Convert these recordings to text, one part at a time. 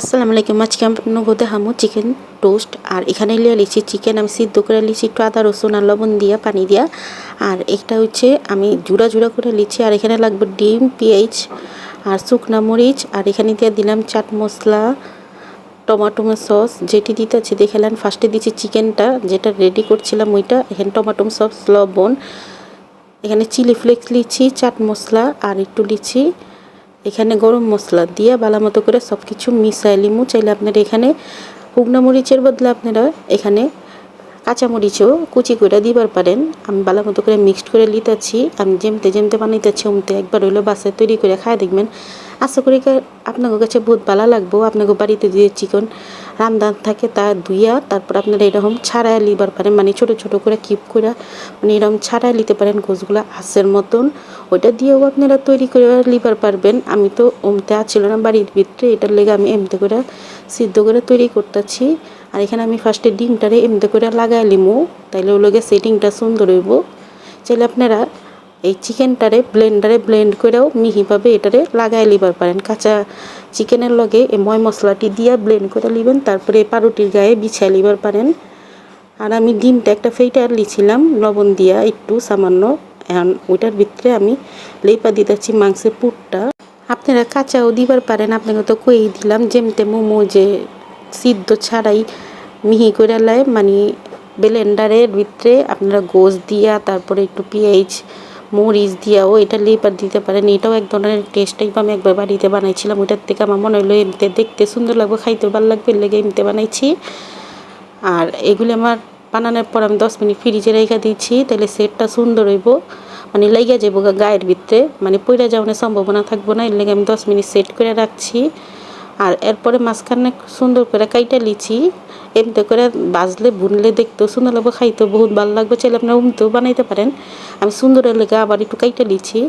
আসসালামু আলাইকুম। আজকে আমি গোদে হামু চিকেন টোস্ট। আর এখানে লিয়ে লিছি চিকেন আমি সিদ্ধ করে লিছি একটু আদা, রসুন আর লবণ দিয়া, পানি দিয়া। আর একটা হচ্ছে আমি জুড়া জুড়া করে লিছি আর এখানে লাগবে ডিম, পেঁয়াজ আর শুকনা মরিচ। আর এখানে দিয়ে দিলাম চাট মশলা, টমাটো সস। যেটি দিতে আছে দেখালেন ফার্স্টে দিচ্ছি চিকেনটা, যেটা রেডি করছিলাম ওইটা। এখানে টমাটো সস, লবণ। এখানে চিলি ফ্লেক্স লিছি চাট মশলা আর একটু লিছি এখানে গরম মশলা দিয়ে ভালো মতো করে সব কিছু মিশাই লিমু চাইলে আপনারা এখানে শুকনো মরিচের বদলে আপনারা এখানে কাঁচামরিচও কুচি করে দিবার পারেন। আমি ভালো মতো করে মিক্সড করে নিতেছি। আমি যেমতে যেমতে বানাইতেছি ওমতে একবার হইল বাসায় তৈরি করে খাই দেখবেন আশা করি আপনাদের কাছে বহুত ভালো লাগবো। আপনাকে বাড়িতে যে চিকেন রান্দান থাকে, তা ধুইয়া তারপর আপনারা এরকম ছাড়াই লিবার পারেন। মানে ছোট ছোট করে কিপ করে মানে এরকম ছাড়াই নিতে পারেন গোছগুলো হাঁসের মতন। ওইটা দিয়েও আপনারা তৈরি করে লিবার পারবেন। আমি তো ওমতে আছিল না বাড়ির ভিতরে। এটার লেগে আমি এমতে করে সিদ্ধ করে তৈরি করতেছি। আর এখানে আমি ফার্স্টে ডিমটারে এমতে করে লাগাই লিমু। তাইলে ওগুলোকে সেটিংটা সুন্দর হইব। চাইলে আপনারা এই চিকেনটারে ব্লেন্ডারে ব্লেন্ড করেও মিহিভাবে এটারে লাগাই লিবার পারেন। কাঁচা চিকেনের লগে এই ময় মশলাটি দিয়া ব্লেন্ড করে লিবেন, তারপরে পাউরুটির গায়ে বিছাই লিবার পারেন। আর আমি ডিমটা একটা ফেইটার লিছিলাম, লবণ দিয়া একটু সামান্য ওইটার ভিতরে আমি লেপা দিতেছি মাংসের পুরটা। আপনারা কাঁচাও দিবার পারেন, আপনাকে তো কই দিলাম, যেমতে মোমো যে সিদ্ধ ছাড়াই মিহি করে লাই মানে ব্লেন্ডারের ভিতরে আপনারা গোস দিয়া, তারপরে একটু পেঁয়াজ মরিচ দিয়াও এটা লেপার দিতে পারেন, এটাও এক ধরনের টেস্ট টাইপ আমি একবার বাড়িতে বানাইছিলাম ওইটার থেকে আমার মনে হলো এমতে দেখতে সুন্দর লাগবে, খাইতে ভালো লাগবে লেগে এমতে বানাইছি। আর এগুলি আমার বানানোর পর আমি দশ মিনিট ফ্রিজে রেখে দিচ্ছি তাহলে সেটটা সুন্দর হইব মানে লেগে যাব গায়ের ভিতরে মানে পইরা যাওয়ার সম্ভাবনা থাকব না, এর লেগে আমি দশ মিনিট সেট করে রাখছি। আর এরপরে মাঝখানে সুন্দর করে কাইটা লিছি এমতে করে বাজলে, বুনলে দেখতেও সুন্দর লাগবে, খাইতেও বহুত ভালো লাগবে, চাইলে আপনারা উমতেও বানাইতে পারেন। আমি সুন্দরের লেগে আবার একটু কাইটা লিছি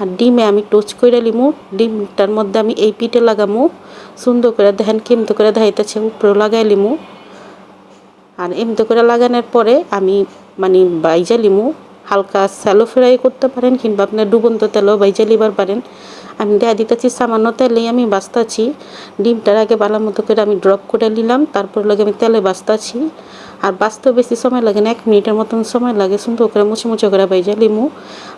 আর ডিমে আমি টোচ করে লিমু, ডিমটার মধ্যে আমি এই পিঠে লাগামু, সুন্দর করে দেখেন কেমতো করে দেখাইতেছে, উপরেও লাগাই লিমু। আর এমতে করে লাগানোর পরে আমি মানে বাইজা লিমু হালকা স্যালো ফ্রাই করতে পারেন কিংবা আপনার ডুবন্ত তেলও বাইজা লিবার পারেন। আমি দেয়া দিতেছি সামান্য তেলেই আমি বাস্তাছি ডিমটার আগে ভালো মতো করে আমি ড্রপ করে নিলাম, তারপর লাগে আমি তেলে বাস্তাছি আর বাঁচতে বেশি সময় লাগে না, এক মিনিটের মতন সময় লাগে, সুন্দর করে মুছে মুছে করে বাইজা লিমু।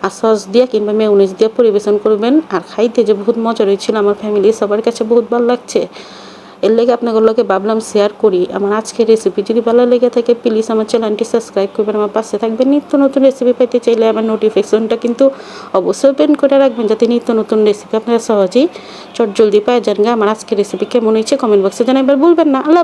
আর সস দিয়ে কিংবা মেউনিস দিয়ে পরিবেশন করবেন। আর খাইতে যে বহুত মজা রয়েছিল আমার ফ্যামিলি সবার কাছে বহুত ভালো লাগছে। এর লেগে আপনাগুলোকে ভাবলাম শেয়ার করি। আমার আজকের রেসিপি যদি ভালো লেগে থাকে প্লিজ আমার চ্যানেলটি সাবস্ক্রাইব করবেন। আমার পাশে থাকবেন নিত্য নতুন রেসিপি পেতে চাইলে আমার নোটিফিকেশনটা কিন্তু অবশ্যই ওপেন করে রাখবেন, যাতে নিত্য নতুন রেসিপি আপনারা সহজেই চট জলদি পায় যান। আমার আজকের রেসিপি কেমন হয়েছে কমেন্ট বক্সে জানাবেন ভুলবেন না। আল্লাহ